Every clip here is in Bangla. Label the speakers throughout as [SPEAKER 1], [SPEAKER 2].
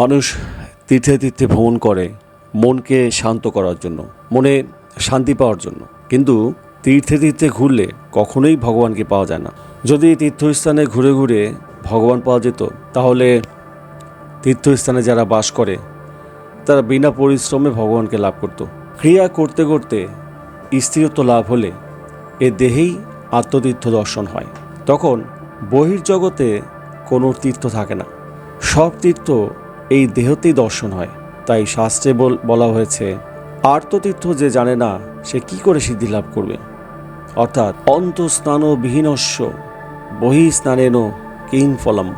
[SPEAKER 1] মানুষ তীর্থে তীর্থে ভ্রমণ করে মনকে শান্ত করার জন্য, মনে শান্তি পাওয়ার জন্য। কিন্তু তীর্থে তীর্থে ঘুরলে কখনোই ভগবানকে পাওয়া যায় না। যদি তীর্থস্থানে ঘুরে ঘুরে ভগবান পাওয়া যেত, তাহলে তীর্থস্থানে যারা বাস করে, তারা বিনা পরিশ্রমে ভগবানকে লাভ করত। ক্রিয়া করতে করতে স্থিরত্ব লাভ হলে এ দেহেই আত্মতীর্থ দর্শন হয়। তখন বহির্জগতে কোনো তীর্থ থাকে না। সব তীর্থ এই দেহতেই দর্শন হয়। তাই শাস্ত্রে বলা হয়েছে, আর্ততীর্থ যে জানে না, সে কি করে সিদ্ধি লাভ করবে? অর্থাৎ অন্তঃস্নান বিহীনস্য, বহি স্নানেন কিং ফলম।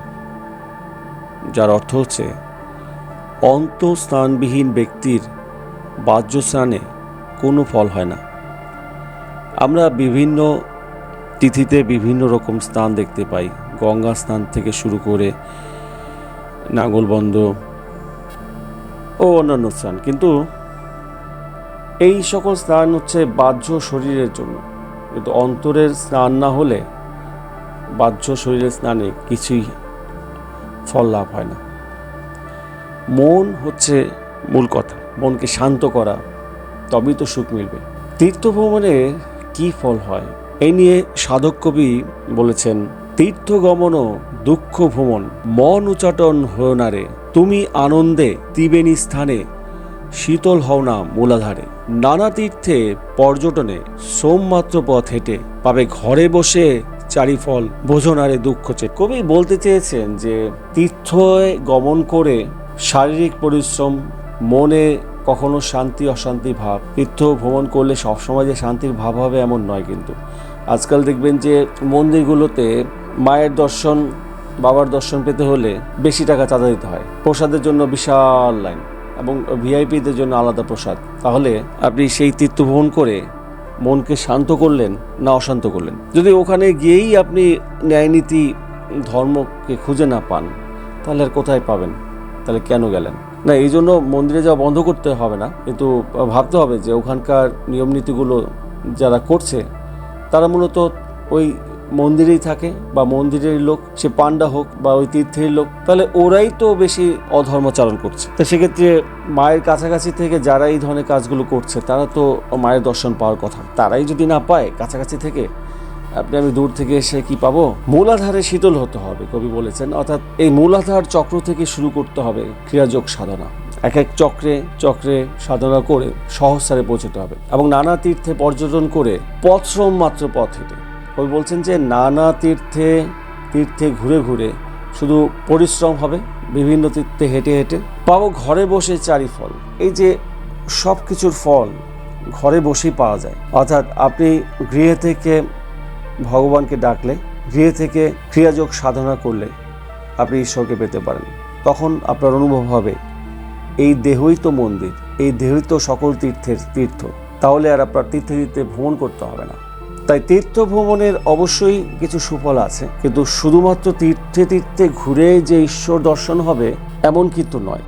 [SPEAKER 1] যার অর্থ হচ্ছে, অন্তঃস্নানবিহীন ব্যক্তির বাহ্য স্নানে কোনো ফল হয় না। আমরা বিভিন্ন তিথিতে বিভিন্ন রকম স্নান দেখতে পাই। গঙ্গা স্নান থেকে শুরু করে নাঙ্গলবন্ধ ও অন্যান্য স্থান, কিন্তু এই সকল স্নান হচ্ছে বাহ্য শরীরের জন্য। কিন্তু অন্তরের স্নান না হলে বাহ্য শরীরের স্নানে কিছুই ফল লাভ হয় না। মন হচ্ছে মূল কথা, মনকে শান্ত করা, তবেই তো সুখ মিলবে। তীর্থ ভ্রমণে কি ফল হয়? এই নিয়ে সাধক কবি বলেছেন তীর্থ গমন দুঃখ ভ্রমণ, মন উচাটন হও না রে। তুমি আনন্দে ত্রিবেণী স্থানে শীতল হও না মূলাধারে। নানা তীর্থে পর্যটনে সোমমাত্র পথ হেঁটে পাবে ঘরে বসে চারিফল, ভোজনারে দুঃখ চেয়ে কবি বলতে চেয়েছেন যে তীর্থে গমন করে শারীরিক পরিশ্রম, মনে কখনো শান্তি, অশান্তি ভাব। তীর্থ ভ্রমণ করলে সবসময় যে শান্তির ভাব হবে এমন নয় কিন্তু। আজকাল দেখবেন যে মন্দিরগুলোতে মায়ের দর্শন বাবার দর্শন পেতে হলে বেশি টাকা চাঁদা দিতে হয়। প্রসাদের জন্য বিশাল লাইন এবং ভিআইপিদের জন্য আলাদা প্রসাদ। তাহলে আপনি সেই তীর্থ ভ্রমণ করে মনকে শান্ত করলেন না অশান্ত করলেন? যদি ওখানে গিয়েই আপনি ন্যায়নীতি, ধর্মকে খুঁজে না পান, তাহলে আর কোথায় পাবেন? তাহলে কেন গেলেন? না, এই জন্য মন্দিরে যাওয়া বন্ধ করতে হবে না। কিন্তু ভাবতে হবে যে ওখানকার নিয়ম নীতিগুলো যারা করছে, তারা মূলত ওই মন্দিরেই থাকে বা মন্দিরের লোক, সে পান্ডা হোক বা ওই তীর্থের লোক, তাহলে ওরাই তো বেশি অধর্মাচরণ করছে। তো সেক্ষেত্রে মায়ের কাছাকাছি থেকে যারা এই ধরনের কাজগুলো করছে, তারা তো মায়ের দর্শন পাওয়ার কথা। তারাই যদি না পায় কাছাকাছি থেকে, আপনি আমি দূর থেকে এসে কি পাবো? মূলাধারে শীতল হতে হবে, কবি বলেছেন। অর্থাৎ এই মূলাধার চক্র থেকে শুরু করতে হবে ক্রিয়াযোগ সাধনা। এক এক চক্রে চক্রে সাধনা করে সহস্রারে পৌঁছতে হবে। এবং নানা তীর্থে পর্যটন করে পথশ্রম মাত্র পথ হেঁটে। কবি বলছেন যে নানা তীর্থে তীর্থে ঘুরে ঘুরে শুধু পরিশ্রম হবে, বিভিন্ন তীর্থে হেঁটে হেঁটে। পাবো ঘরে বসে চারি ফল এই যে সব কিছুর ফল ঘরে বসেই পাওয়া যায়। অর্থাৎ আপনি গৃহে থেকে ভগবানকে ডাকলে, গৃহে থেকে ক্রিয়াযোগ সাধনা করলে আপনি ঈশ্বরকে পেতে পারেন। তখন আপনার অনুভব হবে, এই দেহই তো মন্দির, এই দেহই তো সকল তীর্থের তীর্থ। তাহলে আর আপনার তীর্থে তীর্থে ভ্রমণ করতে হবে না। তাই তীর্থ ভ্রমণের অবশ্যই কিছু সুফল আছে। কিন্তু শুধুমাত্র তীর্থে তীর্থে ঘুরে যে ঈশ্বর দর্শন হবে, এমন কিন্তু নয়।